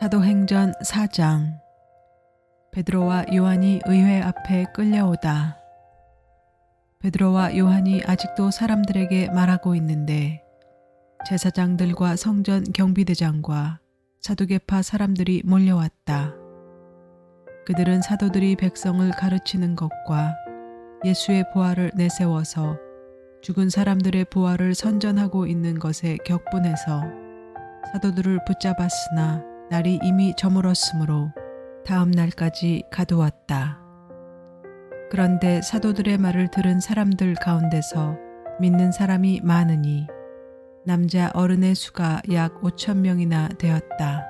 사도행전 4장 베드로와 요한이 의회 앞에 끌려오다. 베드로와 요한이 아직도 사람들에게 말하고 있는데 제사장들과 성전 경비대장과 사두개파 사람들이 몰려왔다. 그들은 사도들이 백성을 가르치는 것과 예수의 부활을 내세워서 죽은 사람들의 부활을 선전하고 있는 것에 격분해서 사도들을 붙잡았으나 날이 이미 저물었으므로 다음 날까지 가두었다. 그런데 사도들의 말을 들은 사람들 가운데서 믿는 사람이 많으니 남자 어른의 수가 약 5천 명이나 되었다.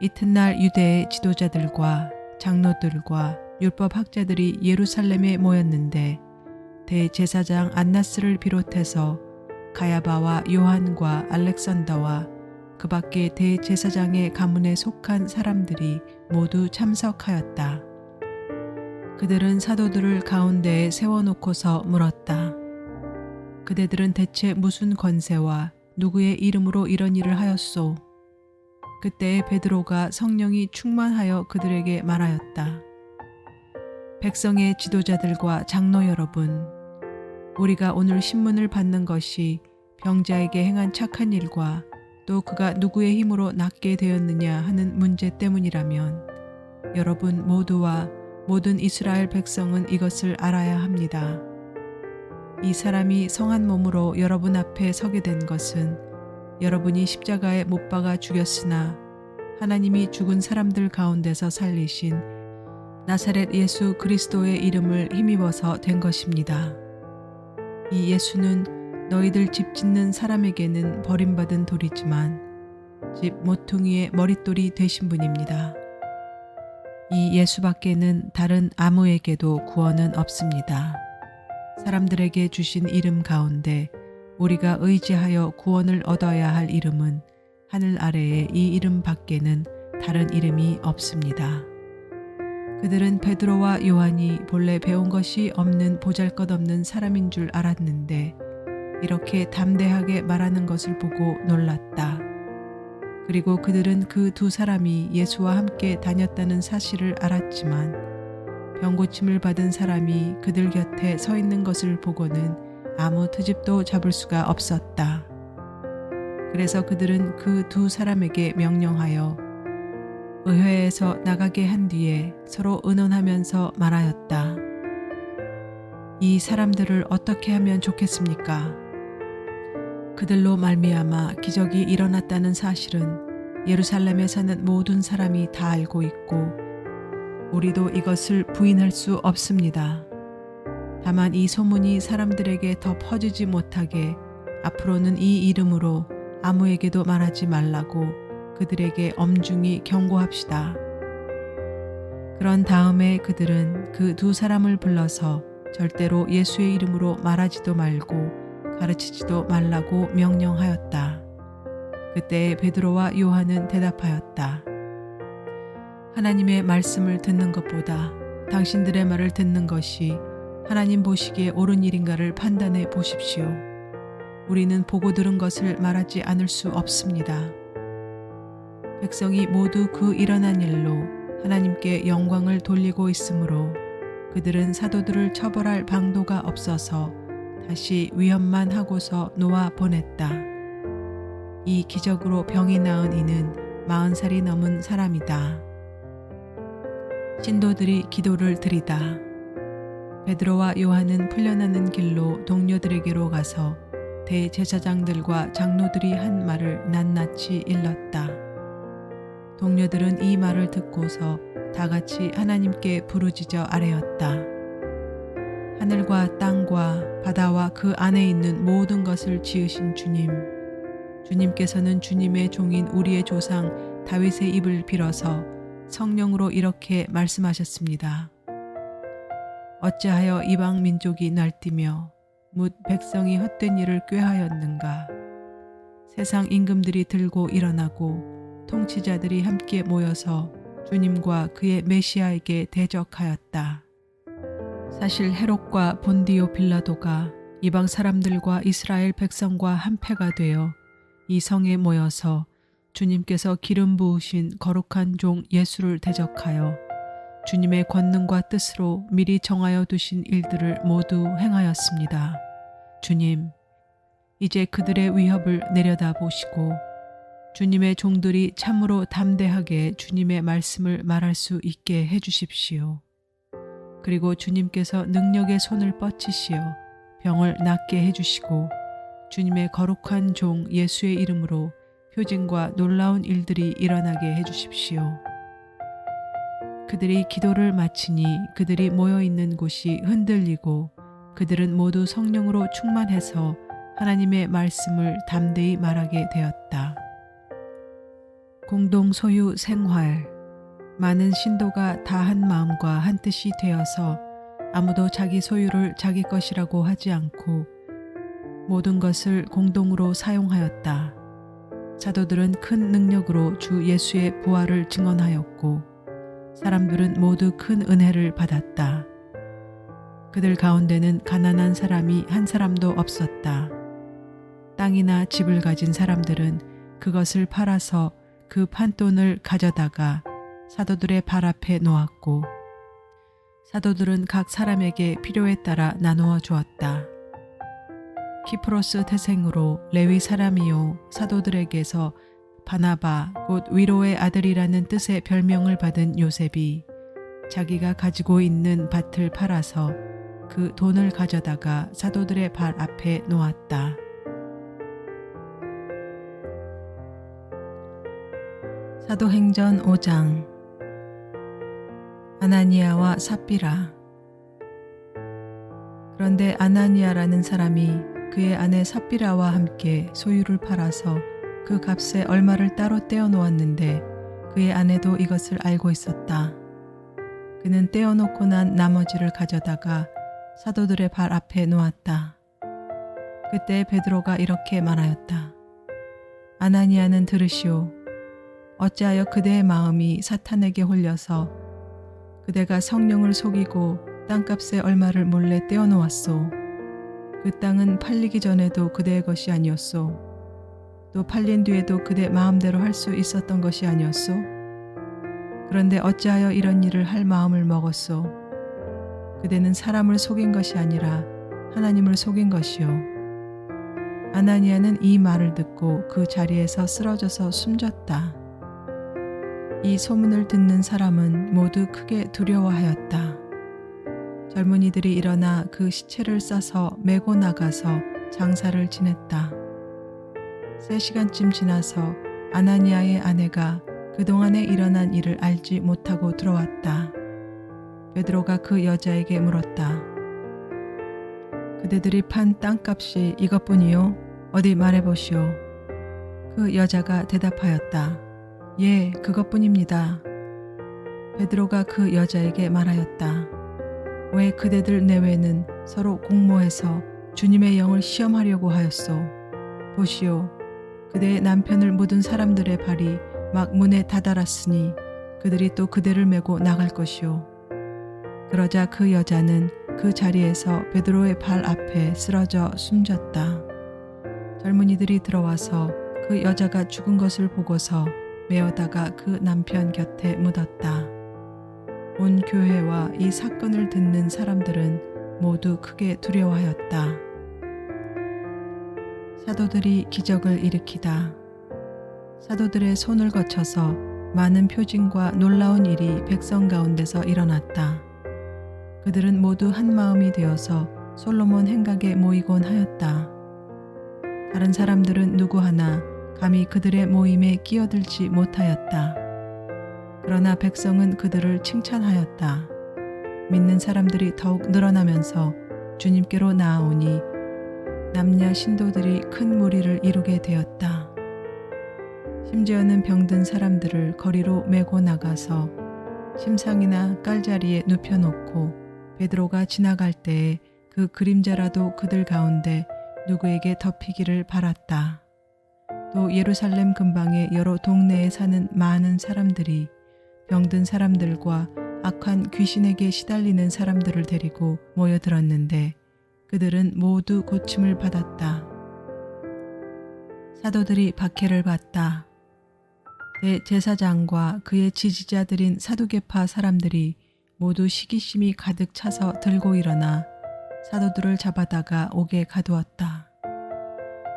이튿날 유대의 지도자들과 장로들과 율법 학자들이 예루살렘에 모였는데 대제사장 안나스를 비롯해서 가야바와 요한과 알렉산더와 그 밖에 대제사장의 가문에 속한 사람들이 모두 참석하였다. 그들은 사도들을 가운데에 세워놓고서 물었다. 그대들은 대체 무슨 권세와 누구의 이름으로 이런 일을 하였소? 그때 베드로가 성령이 충만하여 그들에게 말하였다. 백성의 지도자들과 장로 여러분, 우리가 오늘 신문을 받는 것이 병자에게 행한 착한 일과 또 그가 누구의 힘으로 낫게 되었느냐 하는 문제 때문이라면 여러분 모두와 모든 이스라엘 백성은 이것을 알아야 합니다. 이 사람이 성한 몸으로 여러분 앞에 서게 된 것은 여러분이 십자가에 못 박아 죽였으나 하나님이 죽은 사람들 가운데서 살리신 나사렛 예수 그리스도의 이름을 힘입어서 된 것입니다. 이 예수는 너희들 집 짓는 사람에게는 버림받은 돌이지만 집 모퉁이의 머릿돌이 되신 분입니다. 이 예수밖에는 다른 아무에게도 구원은 없습니다. 사람들에게 주신 이름 가운데 우리가 의지하여 구원을 얻어야 할 이름은 하늘 아래에 이 이름 밖에는 다른 이름이 없습니다. 그들은 베드로와 요한이 본래 배운 것이 없는 보잘것없는 사람인 줄 알았는데 이렇게 담대하게 말하는 것을 보고 놀랐다. 그리고 그들은 그 두 사람이 예수와 함께 다녔다는 사실을 알았지만 병고침을 받은 사람이 그들 곁에 서 있는 것을 보고는 아무 트집도 잡을 수가 없었다. 그래서 그들은 그 두 사람에게 명령하여 의회에서 나가게 한 뒤에 서로 의논하면서 말하였다. 이 사람들을 어떻게 하면 좋겠습니까? 그들로 말미암아 기적이 일어났다는 사실은 예루살렘에 사는 모든 사람이 다 알고 있고 우리도 이것을 부인할 수 없습니다. 다만 이 소문이 사람들에게 더 퍼지지 못하게 앞으로는 이 이름으로 아무에게도 말하지 말라고 그들에게 엄중히 경고합시다. 그런 다음에 그들은 그 두 사람을 불러서 절대로 예수의 이름으로 말하지도 말고 가르치지도 말라고 명령하였다. 그때 베드로와 요한은 대답하였다. 하나님의 말씀을 듣는 것보다 당신들의 말을 듣는 것이 하나님 보시기에 옳은 일인가를 판단해 보십시오. 우리는 보고 들은 것을 말하지 않을 수 없습니다. 백성이 모두 그 일어난 일로 하나님께 영광을 돌리고 있으므로 그들은 사도들을 처벌할 방도가 없어서 다시 위협만 하고서 놓아 보냈다. 이 기적으로 병이 나은 이는 마흔 살이 넘은 사람이다. 신도들이 기도를 드리다. 베드로와 요한은 풀려나는 길로 동료들에게로 가서 대제사장들과 장로들이 한 말을 낱낱이 일렀다. 동료들은 이 말을 듣고서 다 같이 하나님께 부르짖어 아뢰었다. 하늘과 땅과 바다와 그 안에 있는 모든 것을 지으신 주님, 주님께서는 주님의 종인 우리의 조상 다윗의 입을 빌어서 성령으로 이렇게 말씀하셨습니다. 어찌하여 이방 민족이 날뛰며 묻 백성이 헛된 일을 꾀하였는가? 세상 임금들이 들고 일어나고 통치자들이 함께 모여서 주님과 그의 메시아에게 대적하였다. 사실 헤롯과 본디오 빌라도가 이방 사람들과 이스라엘 백성과 한패가 되어 이 성에 모여서 주님께서 기름 부으신 거룩한 종 예수를 대적하여 주님의 권능과 뜻으로 미리 정하여 두신 일들을 모두 행하였습니다. 주님, 이제 그들의 위협을 내려다 보시고 주님의 종들이 참으로 담대하게 주님의 말씀을 말할 수 있게 해 주십시오. 그리고 주님께서 능력의 손을 뻗치시어 병을 낫게 해 주시고 주님의 거룩한 종 예수의 이름으로 표징과 놀라운 일들이 일어나게 해 주십시오. 그들이 기도를 마치니 그들이 모여 있는 곳이 흔들리고 그들은 모두 성령으로 충만해서 하나님의 말씀을 담대히 말하게 되었다. 공동 소유 생활 많은 신도가 다 한 마음과 한 뜻이 되어서 아무도 자기 소유를 자기 것이라고 하지 않고 모든 것을 공동으로 사용하였다. 사도들은 큰 능력으로 주 예수의 부활을 증언하였고 사람들은 모두 큰 은혜를 받았다. 그들 가운데는 가난한 사람이 한 사람도 없었다. 땅이나 집을 가진 사람들은 그것을 팔아서 그 판돈을 가져다가 사도들의 발 앞에 놓았고 사도들은 각 사람에게 필요에 따라 나누어 주었다. 키프로스 태생으로 레위 사람이요 사도들에게서 바나바 곧 위로의 아들이라는 뜻의 별명을 받은 요셉이 자기가 가지고 있는 밭을 팔아서 그 돈을 가져다가 사도들의 발 앞에 놓았다. 사도행전 5장 아나니아와 삽비라 그런데 아나니아라는 사람이 그의 아내 삽비라와 함께 소유를 팔아서 그 값에 얼마를 따로 떼어 놓았는데 그의 아내도 이것을 알고 있었다. 그는 떼어 놓고 난 나머지를 가져다가 사도들의 발 앞에 놓았다. 그때 베드로가 이렇게 말하였다. 아나니아는 들으시오. 어찌하여 그대의 마음이 사탄에게 홀려서 그대가 성령을 속이고 땅값의 얼마를 몰래 떼어 놓았소. 그 땅은 팔리기 전에도 그대의 것이 아니었소. 또 팔린 뒤에도 그대 마음대로 할 수 있었던 것이 아니었소. 그런데 어찌하여 이런 일을 할 마음을 먹었소. 그대는 사람을 속인 것이 아니라 하나님을 속인 것이요. 아나니아는 이 말을 듣고 그 자리에서 쓰러져서 숨졌다. 이 소문을 듣는 사람은 모두 크게 두려워하였다. 젊은이들이 일어나 그 시체를 싸서 메고 나가서 장사를 지냈다. 세 시간쯤 지나서 아나니아의 아내가 그동안에 일어난 일을 알지 못하고 들어왔다. 베드로가 그 여자에게 물었다. 그대들이 판 땅값이 이것뿐이요? 어디 말해보시오. 그 여자가 대답하였다. 예, 그것뿐입니다. 베드로가 그 여자에게 말하였다. 왜 그대들 내외는 서로 공모해서 주님의 영을 시험하려고 하였소? 보시오. 그대의 남편을 묻은 사람들의 발이 막 문에 다다랐으니 그들이 또 그대를 메고 나갈 것이오. 그러자 그 여자는 그 자리에서 베드로의 발 앞에 쓰러져 숨졌다. 젊은이들이 들어와서 그 여자가 죽은 것을 보고서 메어다가 그 남편 곁에 묻었다. 온 교회와 이 사건을 듣는 사람들은 모두 크게 두려워하였다. 사도들이 기적을 일으키다. 사도들의 손을 거쳐서 많은 표징과 놀라운 일이 백성 가운데서 일어났다. 그들은 모두 한 마음이 되어서 솔로몬 행각에 모이곤 하였다. 다른 사람들은 누구 하나 감히 그들의 모임에 끼어들지 못하였다. 그러나 백성은 그들을 칭찬하였다. 믿는 사람들이 더욱 늘어나면서 주님께로 나아오니 남녀 신도들이 큰 무리를 이루게 되었다. 심지어는 병든 사람들을 거리로 메고 나가서 심상이나 깔자리에 눕혀놓고 베드로가 지나갈 때에 그 그림자라도 그들 가운데 누구에게 덮이기를 바랐다. 또 예루살렘 근방의 여러 동네에 사는 많은 사람들이 병든 사람들과 악한 귀신에게 시달리는 사람들을 데리고 모여들었는데 그들은 모두 고침을 받았다. 사도들이 박해를 받다. 대제사장과 그의 지지자들인 사두개파 사람들이 모두 시기심이 가득 차서 들고 일어나 사도들을 잡아다가 옥에 가두었다.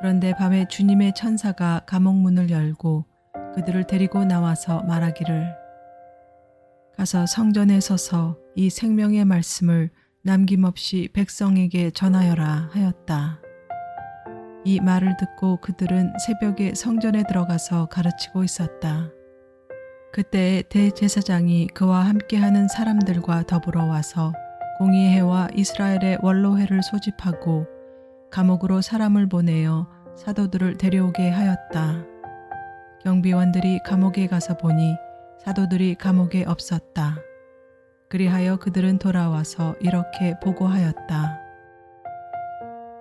그런데 밤에 주님의 천사가 감옥 문을 열고 그들을 데리고 나와서 말하기를 가서 성전에 서서 이 생명의 말씀을 남김없이 백성에게 전하여라 하였다. 이 말을 듣고 그들은 새벽에 성전에 들어가서 가르치고 있었다. 그때 대제사장이 그와 함께하는 사람들과 더불어 와서 공의회와 이스라엘의 원로회를 소집하고 감옥으로 사람을 보내어 사도들을 데려오게 하였다. 경비원들이 감옥에 가서 보니 사도들이 감옥에 없었다. 그리하여 그들은 돌아와서 이렇게 보고하였다.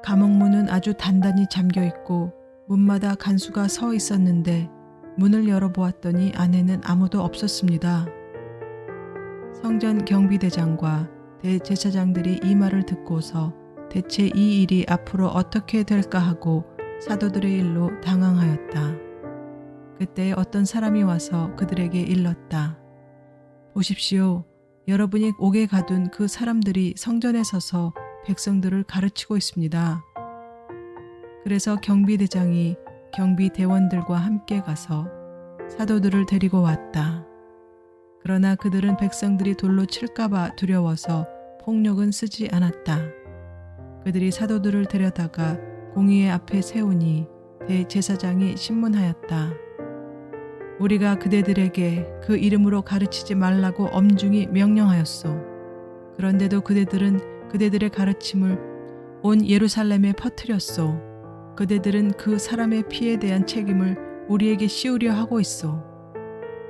감옥 문은 아주 단단히 잠겨 있고 문마다 간수가 서 있었는데 문을 열어보았더니 안에는 아무도 없었습니다. 성전 경비대장과 대제사장들이 이 말을 듣고서 대체 이 일이 앞으로 어떻게 될까 하고 사도들의 일로 당황하였다. 그때 어떤 사람이 와서 그들에게 일렀다. 보십시오. 여러분이 옥에 가둔 그 사람들이 성전에 서서 백성들을 가르치고 있습니다. 그래서 경비대장이 경비대원들과 함께 가서 사도들을 데리고 왔다. 그러나 그들은 백성들이 돌로 칠까봐 두려워서 폭력은 쓰지 않았다. 그들이 사도들을 데려다가 공의회 앞에 세우니 대제사장이 신문하였다. 우리가 그대들에게 그 이름으로 가르치지 말라고 엄중히 명령하였소. 그런데도 그대들은 그대들의 가르침을 온 예루살렘에 퍼뜨렸소. 그대들은 그 사람의 피에 대한 책임을 우리에게 씌우려 하고 있소.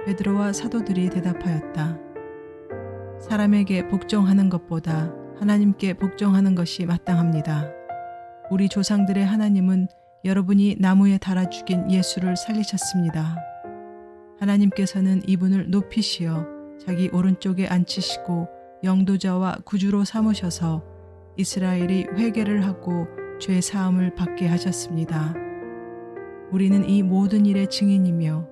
베드로와 사도들이 대답하였다. 사람에게 복종하는 것보다 하나님께 복종하는 것이 마땅합니다. 우리 조상들의 하나님은 여러분이 나무에 달아 죽인 예수를 살리셨습니다. 하나님께서는 이분을 높이시어 자기 오른쪽에 앉히시고 영도자와 구주로 삼으셔서 이스라엘이 회개를 하고 죄 사함을 받게 하셨습니다. 우리는 이 모든 일의 증인이며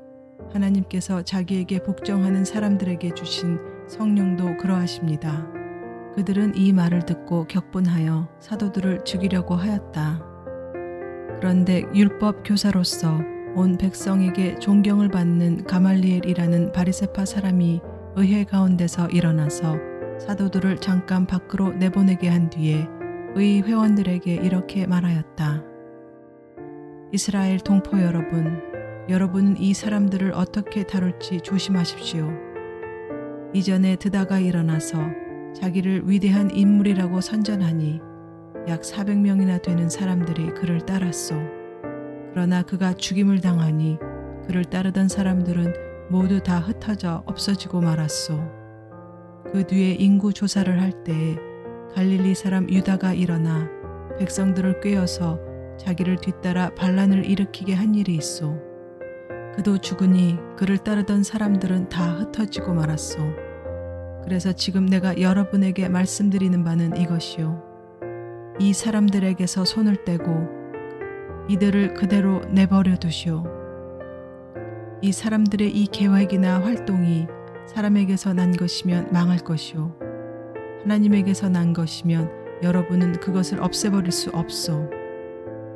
하나님께서 자기에게 복종하는 사람들에게 주신 성령도 그러하십니다. 그들은 이 말을 듣고 격분하여 사도들을 죽이려고 하였다. 그런데 율법 교사로서 온 백성에게 존경을 받는 가말리엘이라는 바리세파 사람이 의회 가운데서 일어나서 사도들을 잠깐 밖으로 내보내게 한 뒤에 의 회원들에게 이렇게 말하였다. 이스라엘 동포 여러분, 여러분은 이 사람들을 어떻게 다룰지 조심하십시오. 이전에 드다가 일어나서 자기를 위대한 인물이라고 선전하니 약 400명이나 되는 사람들이 그를 따랐소. 그러나 그가 죽임을 당하니 그를 따르던 사람들은 모두 다 흩어져 없어지고 말았소. 그 뒤에 인구 조사를 할 때에 갈릴리 사람 유다가 일어나 백성들을 꿰어서 자기를 뒤따라 반란을 일으키게 한 일이 있소. 그도 죽으니 그를 따르던 사람들은 다 흩어지고 말았소. 그래서 지금 내가 여러분에게 말씀드리는 바는 이것이요. 이 사람들에게서 손을 떼고 이들을 그대로 내버려 두시오. 이 사람들의 이 계획이나 활동이 사람에게서 난 것이면 망할 것이오. 하나님에게서 난 것이면 여러분은 그것을 없애버릴 수 없소.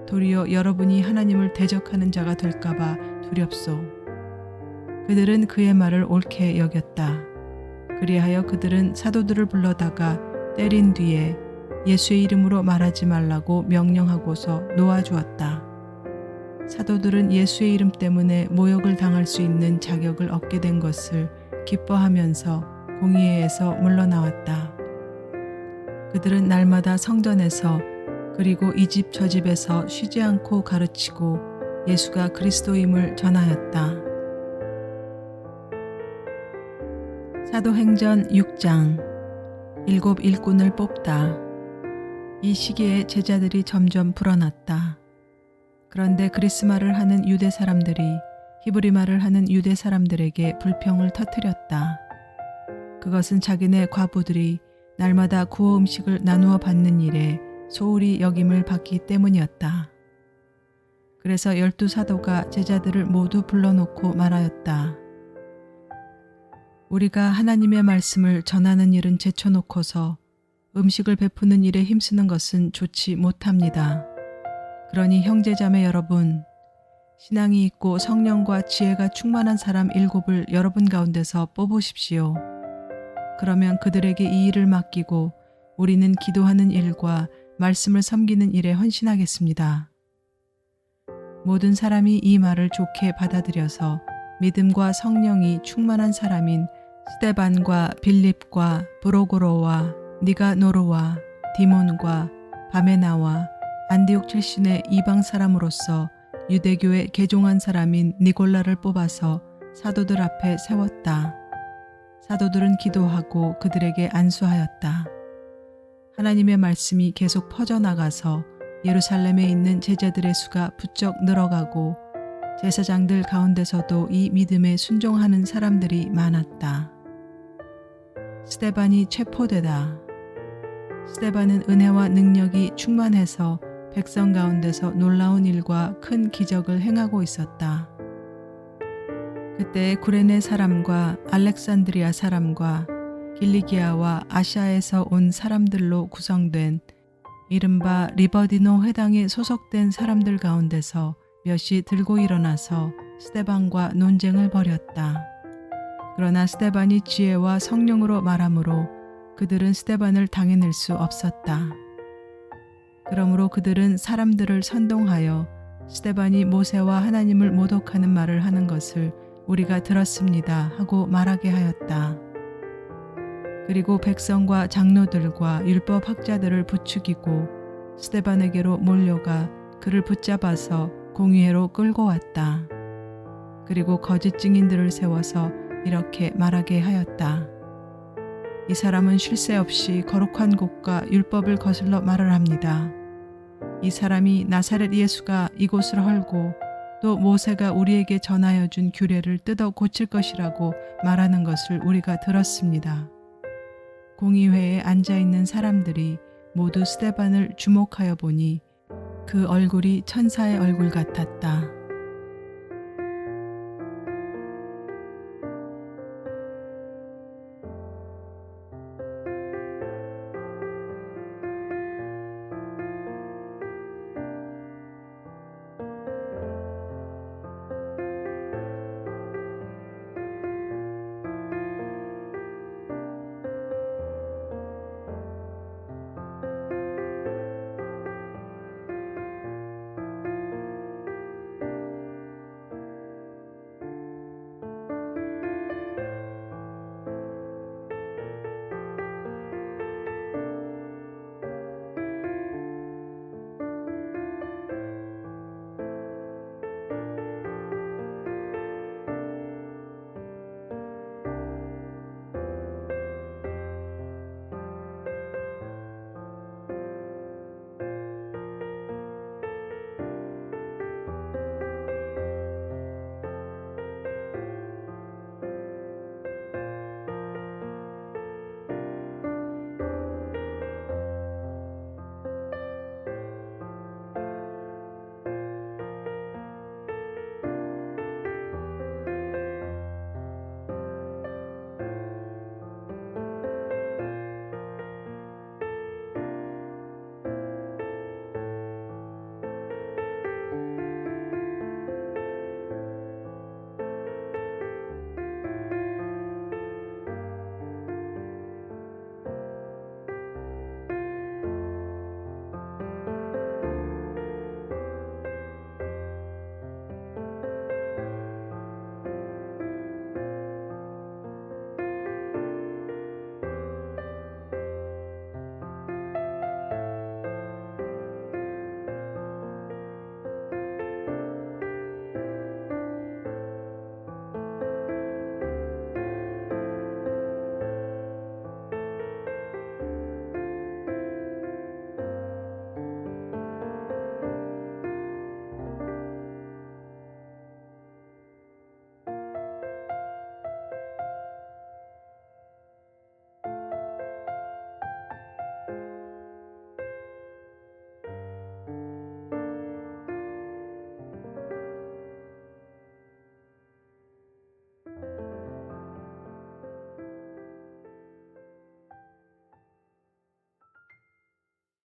도리어 여러분이 하나님을 대적하는 자가 될까봐 두렵소. 그들은 그의 말을 옳게 여겼다. 그리하여 그들은 사도들을 불러다가 때린 뒤에 예수의 이름으로 말하지 말라고 명령하고서 놓아주었다. 사도들은 예수의 이름 때문에 모욕을 당할 수 있는 자격을 얻게 된 것을 기뻐하면서 공의회에서 물러나왔다. 그들은 날마다 성전에서 그리고 이 집 저 집에서 쉬지 않고 가르치고 예수가 그리스도임을 전하였다. 사도행전 6장 일곱 일꾼을 뽑다. 이 시기에 제자들이 점점 불어났다. 그런데 그리스말을 하는 유대 사람들이 히브리말을 하는 유대 사람들에게 불평을 터뜨렸다. 그것은 자기네 과부들이 날마다 구호 음식을 나누어 받는 일에 소홀히 여김을 받기 때문이었다. 그래서 열두 사도가 제자들을 모두 불러놓고 말하였다. 우리가 하나님의 말씀을 전하는 일은 제쳐놓고서 음식을 베푸는 일에 힘쓰는 것은 좋지 못합니다. 그러니 형제자매 여러분, 신앙이 있고 성령과 지혜가 충만한 사람 일곱을 여러분 가운데서 뽑으십시오. 그러면 그들에게 이 일을 맡기고 우리는 기도하는 일과 말씀을 섬기는 일에 헌신하겠습니다. 모든 사람이 이 말을 좋게 받아들여서 믿음과 성령이 충만한 사람인 스테반과 빌립과 브로고로와 니가노르와 디몬과 바메나와 안디옥 출신의 이방 사람으로서 유대교에 개종한 사람인 니골라를 뽑아서 사도들 앞에 세웠다. 사도들은 기도하고 그들에게 안수하였다. 하나님의 말씀이 계속 퍼져나가서 예루살렘에 있는 제자들의 수가 부쩍 늘어가고 제사장들 가운데서도 이 믿음에 순종하는 사람들이 많았다. 스테반이 체포되다. 스테반은 은혜와 능력이 충만해서 백성 가운데서 놀라운 일과 큰 기적을 행하고 있었다. 그때 구레네 사람과 알렉산드리아 사람과 길리기아와 아시아에서 온 사람들로 구성된 이른바 리버디노 회당에 소속된 사람들 가운데서 몇이 들고 일어나서 스테반과 논쟁을 벌였다. 그러나 스테반이 지혜와 성령으로 말하므로 그들은 스테반을 당해낼 수 없었다. 그러므로 그들은 사람들을 선동하여 스테반이 모세와 하나님을 모독하는 말을 하는 것을 우리가 들었습니다 하고 말하게 하였다. 그리고 백성과 장로들과 율법 학자들을 부추기고 스테반에게로 몰려가 그를 붙잡아서 공의회로 끌고 왔다. 그리고 거짓 증인들을 세워서 이렇게 말하게 하였다. 이 사람은 쉴 새 없이 거룩한 곳과 율법을 거슬러 말을 합니다. 이 사람이 나사렛 예수가 이곳을 헐고 또 모세가 우리에게 전하여 준 규례를 뜯어 고칠 것이라고 말하는 것을 우리가 들었습니다. 공의회에 앉아 있는 사람들이 모두 스테반을 주목하여 보니 그 얼굴이 천사의 얼굴 같았다.